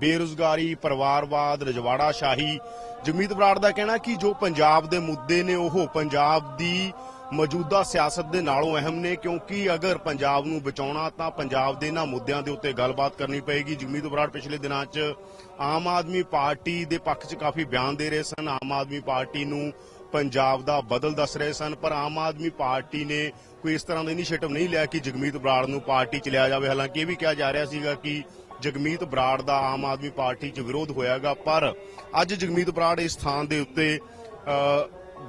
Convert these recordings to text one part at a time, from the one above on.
ਬੇਰੁਜ਼ਗਾਰੀ, ਪਰਿਵਾਰਵਾਦ ਰਜਵਾੜਾ ਸ਼ਾਹੀ ਜਗਮੀਤ ਬਰਾੜ ਦਾ ਕਹਿਣਾ ਕਿ ਜੋ ਪੰਜਾਬ ਦੇ ਮੁੱਦੇ ਨੇ, ਉਹ ਪੰਜਾਬ ਦੀ ਮੌਜੂਦਾ ਸਿਆਸਤ ਦੇ ਨਾਲੋਂ ਅਹਿਮ ਨੇ, ਕਿਉਂਕਿ ਅਗਰ ਪੰਜਾਬ ਨੂੰ ਬਚਾਉਣਾ, ਤਾਂ ਪੰਜਾਬ ਦੇ ਇਹਨਾਂ ਮੁੱਦਿਆਂ ਦੇ ਉੱਤੇ ਗੱਲਬਾਤ ਕਰਨੀ ਪਏਗੀ। ਜਗਮੀਤ ਬਰਾੜ ਪਿਛਲੇ ਦਿਨਾਂ 'ਚ ਆਮ ਆਦਮੀ ਪਾਰਟੀ ਦੇ ਪੱਖ 'ਚ ਕਾਫੀ ਬਿਆਨ ਦੇ ਰਹੇ ਸਨ। ਆਮ ਆਦਮੀ ਪਾਰਟੀ ਨੂੰ ਪੰਜਾਬ ਦਾ ਬਦਲ ਦੱਸ ਰਹੇ ਸਨ, ਪਰ ਆਮ ਆਦਮੀ ਪਾਰਟੀ ਨੇ ਕੋਈ ਇਸ ਤਰ੍ਹਾਂ ਦਾ ਇਨੀਸ਼ੀਏਟਿਵ ਨਹੀਂ ਲਿਆ ਕਿ ਜਗਮੀਤ ਬਰਾੜ ਨੂੰ ਪਾਰਟੀ 'ਚ ਲਿਆ ਜਾਵੇ। ਹਾਲਾਂਕਿ ਇਹ ਵੀ ਕਿਹਾ ਜਾ ਰਿਹਾ ਸੀਗਾ ਕਿ ਜਗਮੀਤ ਬਰਾੜ ਦਾ ਆਮ ਆਦਮੀ ਪਾਰਟੀ 'ਚ ਵਿਰੋਧ ਹੋਇਆਗਾ, ਪਰ ਅੱਜ ਜਗਮੀਤ ਬਰਾੜ ਇਸ ਥਾਂ ਦੇ ਉੱਤੇ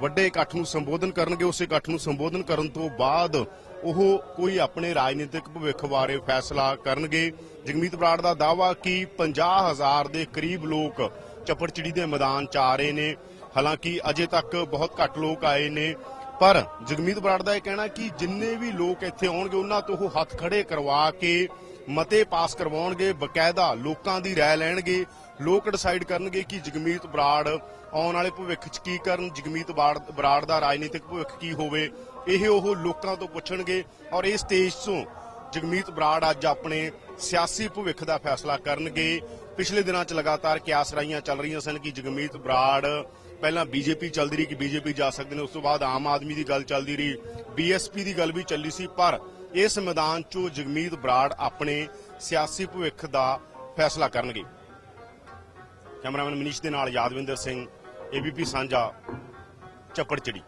ਵੱਡੇ ਇਕੱਠ ਨੂੰ ਸੰਬੋਧਨ ਕਰਨਗੇ। ਉਸ ਇਕੱਠ ਨੂੰ ਸੰਬੋਧਨ ਕਰਨ ਤੋਂ ਬਾਅਦ ਉਹ ਕੋਈ ਆਪਣੇ ਰਾਜਨੀਤਿਕ ਭਵਿੱਖ ਬਾਰੇ ਫੈਸਲਾ ਕਰਨਗੇ। ਜਗਮੀਤ ਬਰਾੜ ਦਾ ਦਾਵਾ ਕਿ 50000 ਦੇ ਕਰੀਬ ਲੋਕ ਚੱਪੜਚਿੜੀ ਦੇ ਮੈਦਾਨ 'ਚ ਆ ਰਹੇ ਨੇ। ਹਾਲਾਂਕਿ ਅਜੇ ਤੱਕ ਬਹੁਤ ਘੱਟ ਲੋਕ ਆਏ ਨੇ। ਪਰ ਜਗਮੀਤ ਬਰਾੜ ਦਾ ਇਹ ਕਹਿਣਾ ਕਿ ਜਿੰਨੇ ਵੀ ਲੋਕ ਇੱਥੇ ਆਉਣਗੇ, ਉਹਨਾਂ ਤੋਂ ਉਹ ਹੱਥ ਖੜੇ ਕਰਵਾ ਕੇ ਮਤੇ ਪਾਸ ਕਰਵਾਉਣਗੇ, ਬਕਾਇਦਾ ਲੋਕਾਂ ਦੀ ਰਾਏ ਲੈਣਗੇ। ਲੋਕ ਡਿਸਾਈਡ ਕਰਨਗੇ ਕਿ ਜਗਮੀਤ ਬਰਾੜ ਆਉਣ ਵਾਲੇ ਭਵਿੱਖ 'ਚ ਕੀ ਕਰਨ, ਜਗਮੀਤ ਬਰਾੜ ਦਾ ਰਾਜਨੀਤਿਕ ਭਵਿੱਖ ਕੀ ਹੋਵੇ, ਇਹ ਉਹ ਲੋਕਾਂ ਤੋਂ ਪੁੱਛਣਗੇ ਔਰ ਇਸ ਸਟੇਜ ਤੋਂ ਜਗਮੀਤ ਬਰਾੜ ਅੱਜ ਆਪਣੇ ਸਿਆਸੀ ਭਵਿੱਖ ਦਾ ਫੈਸਲਾ ਕਰਨਗੇ। ਪਿਛਲੇ ਦਿਨਾਂ 'ਚ ਲਗਾਤਾਰ ਕਿਆਸ ਰਾਈਆਂ ਚੱਲ ਰਹੀਆਂ ਸਨ ਕਿ ਜਗਮੀਤ ਬਰਾੜ, ਪਹਿਲਾਂ ਬੀਜੇਪੀ ਚੱਲਦੀ ਰਹੀ ਕਿ ਬੀਜੇਪੀ ਜਾ ਸਕਦੇ ਨੇ, ਉਸ ਤੋਂ ਬਾਅਦ ਆਮ ਆਦਮੀ ਦੀ ਗੱਲ ਚੱਲਦੀ ਰਹੀ, ਬੀਐਸਪੀ ਦੀ ਗੱਲ ਵੀ ਚੱਲੀ ਸੀ, ਪਰ ਇਸ ਮੈਦਾਨ 'ਚੋਂ ਜਗਮੀਤ ਬਰਾੜ ਆਪਣੇ ਸਿਆਸੀ ਭਵਿੱਖ ਦਾ ਫੈਸਲਾ ਕਰਨਗੇ। ਕੈਮਰਾਮੈਨ ਮਨੀਸ਼ ਦੇ ਨਾਲ ਯਾਦਵਿੰਦਰ ਸਿੰਘ, ਏਬੀਪੀ ਸਾਂਝਾ, ਚੱਪੜਚਿੜੀ।